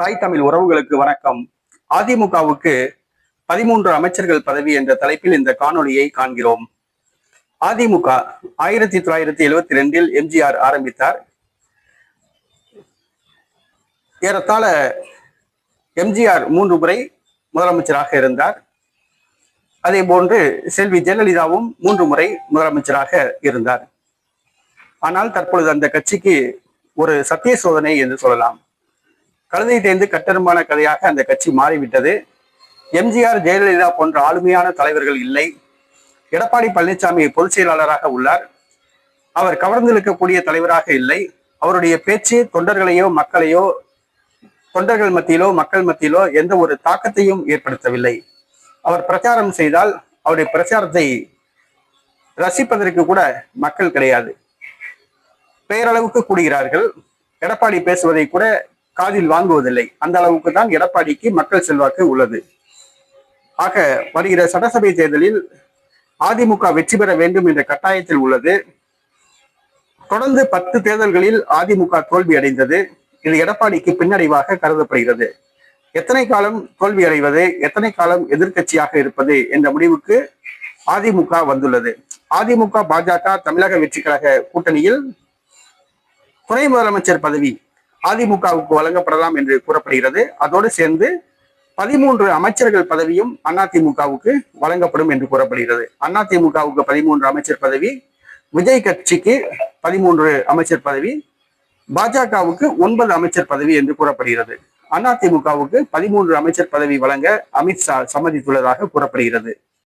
தாய் தமிழ் உறவுகளுக்கு வணக்கம். அதிமுகவுக்கு பதிமூன்று அமைச்சர்கள் பதவி என்ற தலைப்பில் இந்த காணொலியை காண்கிறோம். அதிமுக ஆயிரத்தி தொள்ளாயிரத்தி எழுவத்தி ரெண்டில் எம்ஜிஆர் ஆரம்பித்தார். ஏறத்தாழ எம்ஜிஆர் மூன்று முறை முதலமைச்சராக இருந்தார். அதே போன்று செல்வி ஜெயலலிதாவும் மூன்று முறை முதலமைச்சராக இருந்தார். ஆனால் தற்பொழுது அந்த கட்சிக்கு ஒரு சத்திய சோதனை என்று சொல்லலாம். கழுதை தேர்ந்து கட்டருமான கதையாக அந்த கட்சி மாறிவிட்டது. எம்ஜிஆர் ஜெயலலிதா போன்ற ஆளுமையான தலைவர்கள் இல்லை. எடப்பாடி பழனிசாமி பொதுச் செயலாளராக உள்ளார். அவர் கவர்ந்திருக்கக்கூடிய தலைவராக இல்லை. அவருடைய பேச்சு தொண்டர்களையோ மக்களையோ தொண்டர்கள் மத்தியிலோ மக்கள் மத்தியிலோ எந்த ஒரு தாக்கத்தையும் ஏற்படுத்தவில்லை. அவர் பிரச்சாரம் செய்தால் அவருடைய பிரச்சாரத்தை ரசிப்பதற்கு கூட மக்கள் கிடையாது. பெயரளவுக்கு கூடுகிறார்கள் எடப்பாடி பேசுவதை கூட காதில் வாங்குவதில்லை. அந்த அளவுக்கு தான் எடப்பாடிக்கு மக்கள் செல்வாக்கு உள்ளது. ஆக வருகிற சட்டசபை தேர்தலில் அதிமுக வெற்றி பெற வேண்டும் என்ற கட்டாயத்தில் உள்ளது. தொடர்ந்து பத்து தேர்தல்களில் அதிமுக தோல்வி அடைந்தது. இது எடப்பாடிக்கு பின்னடைவாக கருதப்படுகிறது. எத்தனை காலம் தோல்வி அடைவது எத்தனை காலம் எதிர்க்கட்சியாக இருப்பது என்ற முடிவுக்கு அதிமுக வந்துள்ளது. அதிமுக பாஜக தமிழக வெற்றி கழக கூட்டணியில் துணை முதலமைச்சர் பதவி அதிமுகவுக்கு வழங்கப்படலாம் என்று கூறப்படுகிறது. அதோடு சேர்ந்து பதிமூன்று அமைச்சர்கள் பதவியும் அதிமுகவுக்கு வழங்கப்படும் என்று கூறப்படுகிறது. அதிமுகவுக்கு பதிமூன்று அமைச்சர் பதவி விஜய் கட்சிக்கு பதிமூன்று அமைச்சர் பதவி பாஜகவுக்கு ஒன்பது அமைச்சர் பதவி என்று கூறப்படுகிறது. அதிமுகவுக்கு பதிமூன்று அமைச்சர் பதவி வழங்க அமித்ஷா சம்மதித்துள்ளதாக கூறப்படுகிறது.